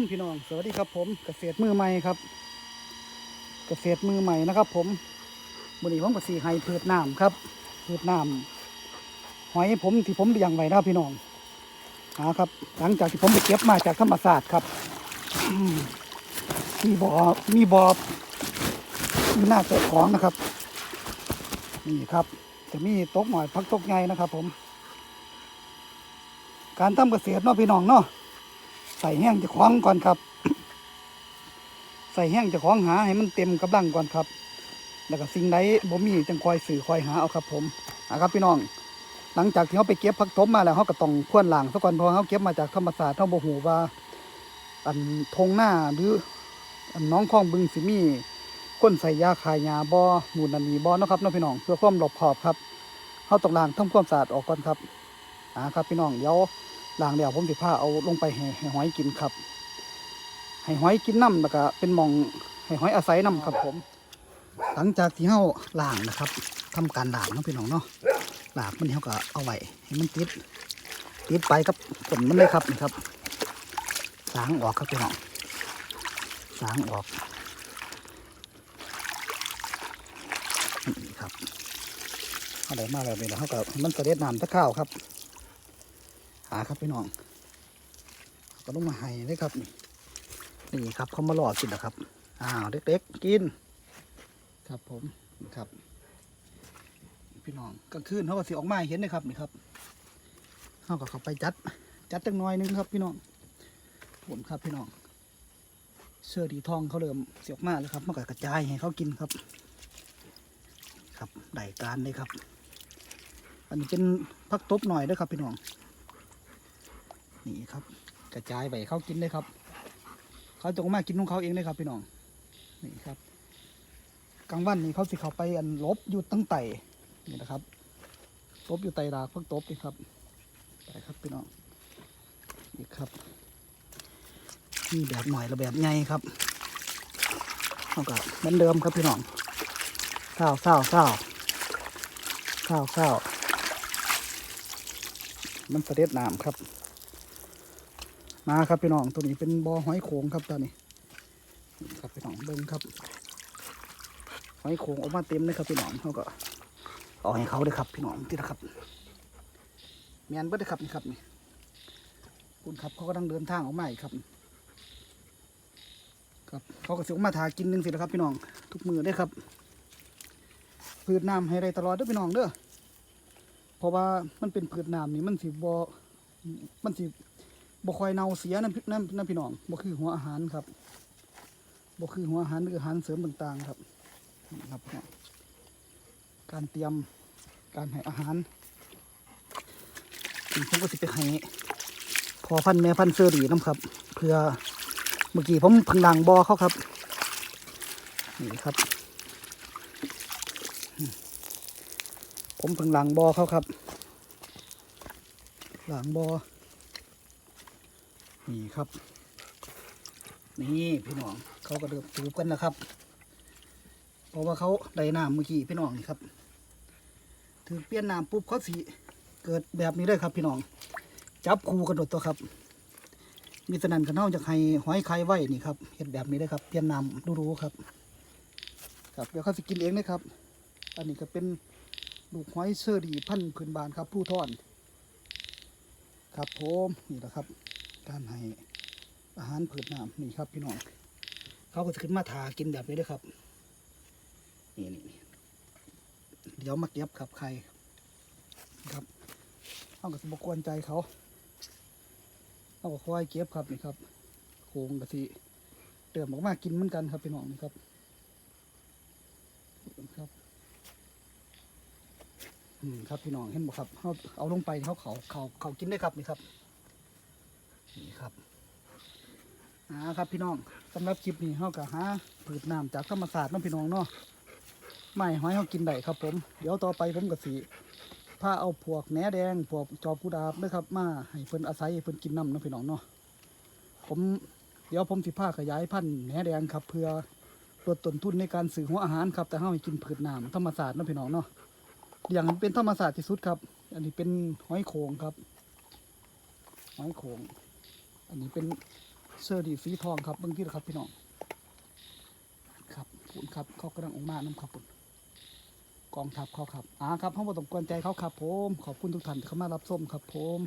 มพี่น้อง สวัสดีครับผมเกษตรมือใหม่ครับ เกษตรมือใหม่นะครับ ผมวันนี้ผมก็สีให้พืชน้ำครับพืชน้ำหอยผมที่ผมเลี้ยงไว้นะพี่น้องหาครับ หลังจากที่ผมไปเก็บมาจากธรรมศาสตร์ครับมีบ่อมีบ่อมีหน้าเจ้าของนะครับ นี่ครับ จะมีตกหน่อยพักตกไงนะครับ ผม การทำเกษตรเนาะพี่น้องเนาะ ใส่แห้งจะคล้องก่อนครับ ใส่แห้งจะคล้องหาให้มันเต็มกำลังก่อนครับ แล้วก็สิ่งใดบ่มีจังคอยสื่อคอยหาเอาครับ ผมนะครับพี่น้อง หลังจากที่เขาไปเก็บผักทบมาแล้วเขาก็ต้องควนหลังซะก่อนเพราะเขาเก็บมาจากธรรมศาสตร์เขาบ่ฮู้ว่า อันทงหน้าหรืออันน้องคลองบึงสิมีคนใส่ยาขายยาบ่หนูนนันนีบ่เนะครับน้องพี่น้องเพื่อความหลบขอบครับเขาต้องล้างทำความสะอาดออกก่อนครับอ่าครับ พี่น้องเดี๋ยว ล้างแล้วผมสิพาเอาลงไปให้ให้หอยกินครับให้หอยกินน้ำแล้วก็เป็นมองให้หอยอาศัยน้ำครับผม หลังจากที่เฮาล้างนะครับทำการล้างเนาะพี่น้องเนาะล้างมันเฮาก็เอาไว้ให้มันติดติดไปกับผลมันเลยครับนี่ครับล้างออกครับพี่น้องล้างออกนี่ครับเอาได้มาแล้วนี่นะเขาก็ให้มันเสด็จน้ำตะข้าวครับาครับพี่น้องก็ต้องมาให้เลยครับนี่นี่ครับเขามาหลอดกินนะครับอ้าวเด็กๆกิน ครับผมนะครับพี่น้องกลางคืนเขาก็สิออกมาเห็นนะครับนี่ครับเขาก็เข้าไปจัดจัดจังน้อยนึงครับพี่น้องผมครับพี่น้องเสื้อดีทองเขาเริ่มเสียออกมาแล้วครับมันก็กระจายให้เขากินครับ ครับได้การเลยครับ อันนี้เป็นพักตบหน่อยเด้วยครับพี่น้อง นี่ครับ กระจายไปเขากินเลยครับ เขาจะออกมากินของเขาเองเลยครับพี่น้องนี่ครับกลางวันนี่เขาสิเขาไปอันลบอยู่ตั้งไต่นี่นะครับลบอยู่ไต่รากพักตบนี่ครับไปครับพี่น้องนี่ครับนี่แบบหน่อยและแบบใหญ่ครับเท่ากับเหมือนเดิมครับพี่น้องเศร้าเศร้าเศร้าเศร้าเศร้ามันเสด็จน้ำครับ มาครับพี่น้องตัวนี้เป็นบอหอยโขงครับตอนนี้ครับพี่น้องเบิ้งครับ หอยโขงออกมาเต็มเลยครับพี่น้องเขาก็เอาให้เขาเลยครับพี่น้องที่นะครับแมนเบิ้ลครับนี่ครับนี่คุณครับเขาก็ต้องเดินทางออกมาอีกครับครับเขาก็สิออกมาทากินหนึ่งสิแล้วครับพี่น้องทุกมือได้ครับพืชน้ำให้ได้ตลอดเด้อพี่น้องเด้อเพราะว่ามันเป็นพืชน้ำนี่มันสิบอมันสิ บ่ค่อยเน่าเสียนั่นพี่นั่นนั่นพี่น้องบ่คือหัวอาหารครับบ่คือหัวอาหารหรืออาหารเสริมต่างๆครับนี่ครับ การเตรียมการให้อาหารผมก็สิไปให้พอพันแม่พันเสื้อดีน้ำครับเพื่อเมื่อกี้ผมพิ่งล้างบอเขาครับนี่ครับ ผมพิ่งล้างบอเขาครับ หล้างบอ นี่ครับ นี่พี่น้องเขาก็เดือบสูบกันนะครับ เพราะว่าเขาได้น้ำเมื่อกี้พี่น้องนี่ครับถือเปลี่ยนน้ำปุ๊บเขาสีเกิดแบบนี้เลยครับ พี่น้อง จับคูกระโดดตัวครับ มีสนันกันเท่าจากให้หอยไข่ไว้นี่ครับเห็ดแบบนี้เลยครับ เปลี่ยนน้ำรู้ๆครับ ครับเดี๋ยวเขาสิกินเองนะครับ อันนี้ก็เป็นลูกหอยเชอรี่พันธุ์พื้นบ้านครับ ผู้ทอน ครับผมนี่แหละครับ การให้อาหารผืดน้ำนี่ครับพี่น้องเขาก็จะขึ้นมาถากินแบบนี้ด้วยครับนี่นี่เดี๋ยวมาเก็บครับใครครับเขาก็จะบกวนใจเขาเขาก็คอยเก็บครับนี่ครับโคงกะทิเติมออกมากินเหมือนกันครับพี่น้องนี่ครับครับอืมครับพี่น้องเห็นบ่ครับเขาเอาลงไปเขาเขาเขาเขากินได้ครับนี่ครับ นี่ครับอ่าครับพี่น้องสำหรับคลิปนี้เขาก็หาผืดน้ำจากธรรมศาสตร์น้องพี่น้องเนาะไม่หอยเขากินได้ครับผมเดี๋ยวต่อไปผมก็สีผ้าเอาพวกแหนแดงพวกจอบกุดาบนะครับ มาให้เพิ่นอาศัยเพิ่นกินน้ำน้องพี่น้องเนาะผมเดี๋ยวผมสิผ้าขยายพันธุ์แหนแดงครับ เพื่อลดต้นทุนในการสื่อหัวอาหารครับแต่เขาให้กินผืดน้ำธรรมศาสตร์น้องพี่น้องเนาะอย่างเป็นธรรมศาสตร์ที่สุดครับ อันนี้เป็นหอยโขงครับ หอยโขง อันนี้เป็นเซอร์ดีสีทองครับเบางทีนะครับพี่น้องครับปุ่นครับเขากำลังออกมาน้ำครับปุ่นกองทัพเขาครับอ่าครับเขาบอต้องกวนใจเขาครับผมขอบคุณทุกท่านที่เข้ามารับชมครับผม